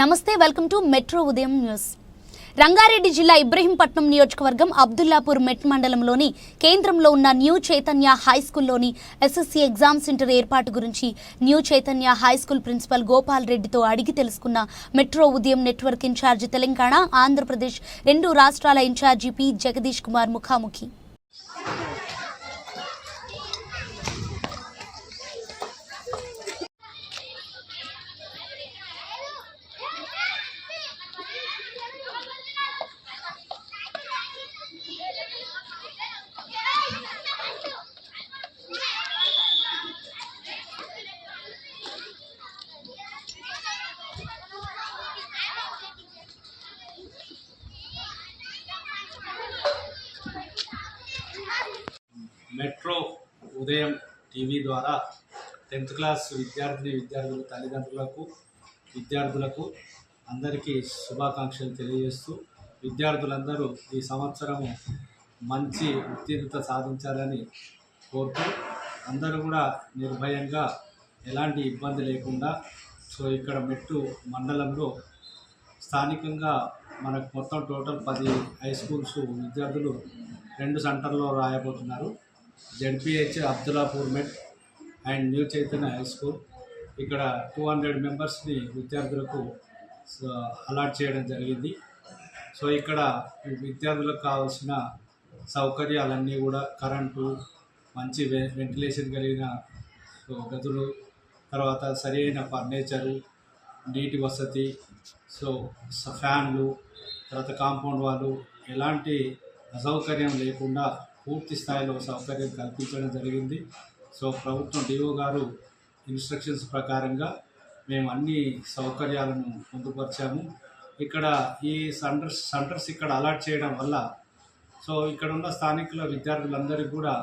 నమస్తే welcome to metro Udayam news. Rangareddy జిల్లా ఇబ్రహీంపట్నం నియోజకవర్గం అబ్దుల్లాపూర్ మెట్ మండలంలోని కేంద్రంలో ఉన్న న్యూ చైతన్య హై స్కూల్లోని ఎస్ఎస్సీ ఎగ్జామ్ సెంటర్ ఏర్పాటు గురించి new Chaitanya high school principal Gopal రెడ్డితో అడిగి తెలుసుకున్న మెట్రో ఉదయం నెట్వర్క్ ఇన్ఛార్జి తెలంగాణ ఆంధ్రప్రదేశ్ రెండు రాష్ట్రాల ఇన్ఛార్జి పి జగదీష్ కుమార్ ముఖాముఖి. మెట్రో ఉదయం టీవీ ద్వారా టెన్త్ క్లాస్ విద్యార్థిని విద్యార్థుల తల్లిదండ్రులకు విద్యార్థులకు అందరికీ శుభాకాంక్షలు తెలియజేస్తూ విద్యార్థులందరూ ఈ సంవత్సరము మంచి ఉత్తీర్ణత సాధించాలని కోరుతూ అందరూ కూడా నిర్భయంగా ఎలాంటి ఇబ్బంది లేకుండా సో ఇక్కడ మెట్టు మండలంలో స్థానికంగా మనకు మొత్తం టోటల్ పది హై స్కూల్స్ విద్యార్థులు రెండు సెంటర్లో రాయబోతున్నారు. ZPH Abdullapur Met and new Chaitanya high school ఇక్కడ టూ హండ్రెడ్ మెంబర్స్ని విద్యార్థులకు అలాట్ చేయడం జరిగింది. సో ఇక్కడ విద్యార్థులకు కావాల్సిన సౌకర్యాలన్నీ కూడా కరెంటు మంచి వె వెంటిలేషన్ కలిగిన సో, గదులు తర్వాత సరైన ఫర్నిచరు నీటి వసతి సో ఫ్యాన్లు తర్వాత కాంపౌండ్ వాళ్ళు ఎలాంటి అసౌకర్యం లేకుండా పూర్తి స్థాయిలో సౌకర్యం కల్పించడం జరిగింది. సో ప్రభుత్వం డిఓ గారు ఇన్స్ట్రక్షన్స్ ప్రకారంగా మేము అన్ని సౌకర్యాలను పొందుపరిచాము. ఇక్కడ ఈ సెంటర్స్ సెంటర్స్ ఇక్కడ అలాట్ చేయడం వల్ల సో ఇక్కడ ఉన్న స్థానికుల విద్యార్థులందరికీ కూడా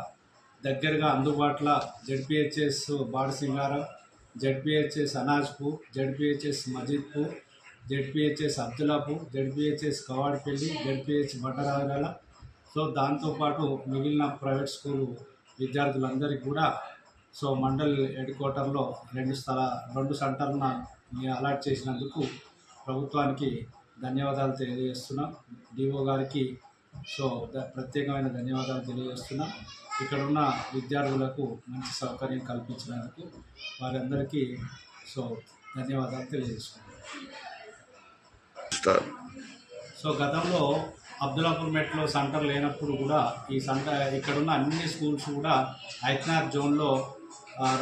దగ్గరగా అందుబాటులో ZPHS Badasingaram ZPHS Anajpur ZPHS Majeedpur ZPHS Abdullapur ZPHS Kavadapalli ZPH Battaragala so దాంతోపాటు మిగిలిన ప్రైవేట్ స్కూలు విద్యార్థులందరికీ కూడా సో మండల్ హెడ్ క్వార్టర్లో రెండు స్థల రెండు సెంటర్లను అలాట్ చేసినందుకు ప్రభుత్వానికి ధన్యవాదాలు తెలియజేస్తున్నాం. డిఓ గారికి సో ప్రత్యేకమైన ధన్యవాదాలు తెలియజేస్తున్నాం. ఇక్కడ ఉన్న విద్యార్థులకు మంచి సౌకర్యం కల్పించినందుకు వారందరికీ సో ధన్యవాదాలు తెలియజేస్తున్నాం సో గతంలో అబ్దుల్లాపూర్ మెట్లో సెంటర్ లేనప్పుడు కూడా ఈ సెంటర్ ఇక్కడున్న అన్ని స్కూల్స్ కూడా ఐత్నార్ జోన్లో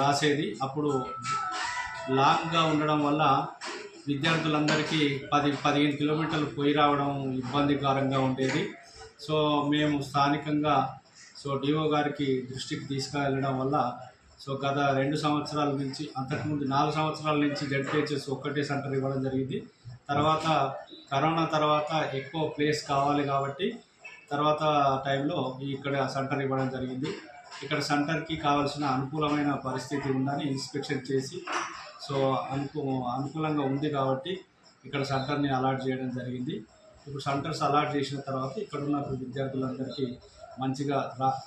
రాసేది. అప్పుడు లాంగ్గా ఉండడం వల్ల విద్యార్థులందరికీ పది పదిహేను కిలోమీటర్లు పోయి రావడం ఇబ్బందికరంగా ఉండేది. సో మేము స్థానికంగా సో డిఓ గారికి దృష్టికి తీసుకువెళ్ళడం వల్ల సో గత రెండు సంవత్సరాల నుంచి అంతకుముందు నాలుగు సంవత్సరాల నుంచి జడ్పిహెచ్ఎస్ ఒక్కటే సెంటర్ ఇవ్వడం జరిగింది. తర్వాత కరోనా తర్వాత ఎక్కువ ప్లేస్ కావాలి కాబట్టి తర్వాత టైంలో ఇక్కడ సెంటర్ ఇవ్వడం జరిగింది. ఇక్కడ సెంటర్కి కావాల్సిన అనుకూలమైన పరిస్థితి ఉందని ఇన్స్పెక్షన్ చేసి సో అనుకూ అనుకూలంగా ఉంది కాబట్టి ఇక్కడ సెంటర్ని అలాట్ చేయడం జరిగింది. ఇప్పుడు సెంటర్స్ అలాట్ చేసిన తర్వాత ఇక్కడ ఉన్న విద్యార్థులందరికీ మంచిగా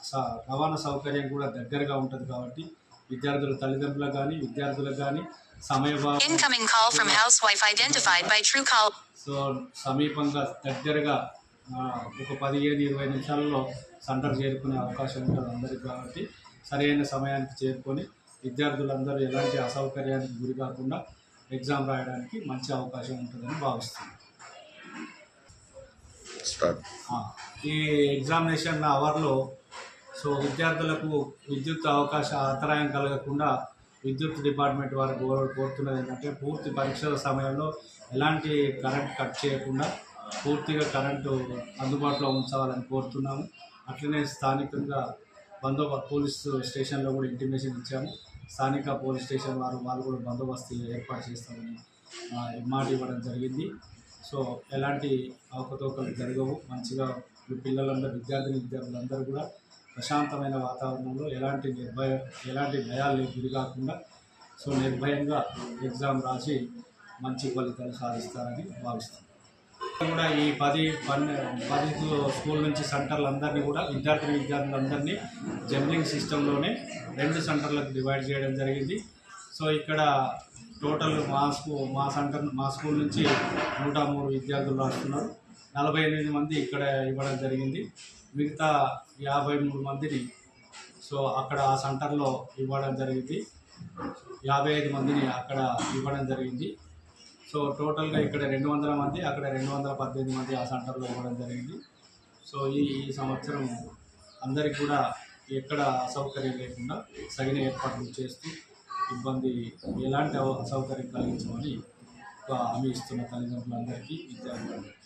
స- రవాణా సౌకర్యం కూడా దగ్గరగా ఉంటుంది కాబట్టి విద్యార్థుల తల్లిదండ్రులకు కానీ విద్యార్థులకు కానీ సమయభావం Incoming call from housewife identified by TrueCall. So సమీపంగా దగ్గరగా ఒక పదిహేను ఇరవై నిమిషాల్లో సెంటర్ చేరుకునే అవకాశం ఉంటుంది అందరికి కాబట్టి. సరైన సమయానికి చేరుకొని విద్యార్థులందరూ ఎలాంటి అసౌకర్యానికి గురి కాకుండా ఎగ్జామ్ రాయడానికి మంచి అవకాశం ఉంటుందని భావిస్తున్నాను ఈ ఎగ్జామినేషన్ అవర్లో సో విద్యార్థులకు విద్యుత్ అవకాశ అంతరాయం కలగకుండా విద్యుత్ డిపార్ట్మెంట్ వారు కోరు కోరుతున్నది ఏంటంటే పూర్తి పరీక్షల సమయంలో ఎలాంటి కరెంట్ కట్ చేయకుండా పూర్తిగా కరెంటు అందుబాటులో ఉంచాలని కోరుతున్నాము. అట్లనే స్థానికంగా బందోబస్తు పోలీస్ స్టేషన్లో కూడా ఇంటిమేషన్ ఇచ్చాము. స్థానిక పోలీస్ స్టేషన్ వారు వాళ్ళు కూడా బందోబస్తు ఏర్పాటు చేస్తామని మాట ఇవ్వడం జరిగింది. సో ఎలాంటి అవకతవకలు జరగవు. మంచిగా పిల్లలందరూ విద్యార్థిని విద్యార్థులందరూ కూడా ప్రశాంతమైన వాతావరణంలో ఎలాంటి నిర్భయ ఎలాంటి భయాలు గురి కాకుండా సో నిర్భయంగా ఎగ్జామ్ రాసి మంచి ఫలితాలు సాధిస్తారని భావిస్తాను కూడా ఈ పది పన్నె పది స్కూల్ నుంచి సెంటర్లు అందరినీ కూడా విద్యార్థి విద్యార్థులందరినీ జంబ్లింగ్ సిస్టంలోనే రెండు సెంటర్లకు డివైడ్ చేయడం జరిగింది. సో ఇక్కడ టోటల్ మా స్కూ మా సెంటర్ మా స్కూల్ నుంచి నూట మూడు విద్యార్థులు రాస్తున్నారు. నలభై ఎనిమిది మంది ఇక్కడ ఇవ్వడం జరిగింది. మిగతా యాభై మూడు మందిని సో అక్కడ ఆ సెంటర్లో ఇవ్వడం జరిగింది. యాభై ఐదు మందిని అక్కడ ఇవ్వడం జరిగింది. సో టోటల్గా ఇక్కడ రెండు వందల మంది అక్కడ రెండు వందల పద్దెనిమిది మంది ఆ సెంటర్లో ఇవ్వడం జరిగింది. సో ఈ ఈ సంవత్సరం అందరికి కూడా ఎక్కడ అసౌకర్యం లేకుండా తగిన ఏర్పాట్లు చేస్తూ ఇబ్బంది ఎలాంటి అసౌకర్యం కలిగించమని ఒక హామీ ఇస్తున్న తల్లిదండ్రులందరికీ విద్యార్థులందరికీ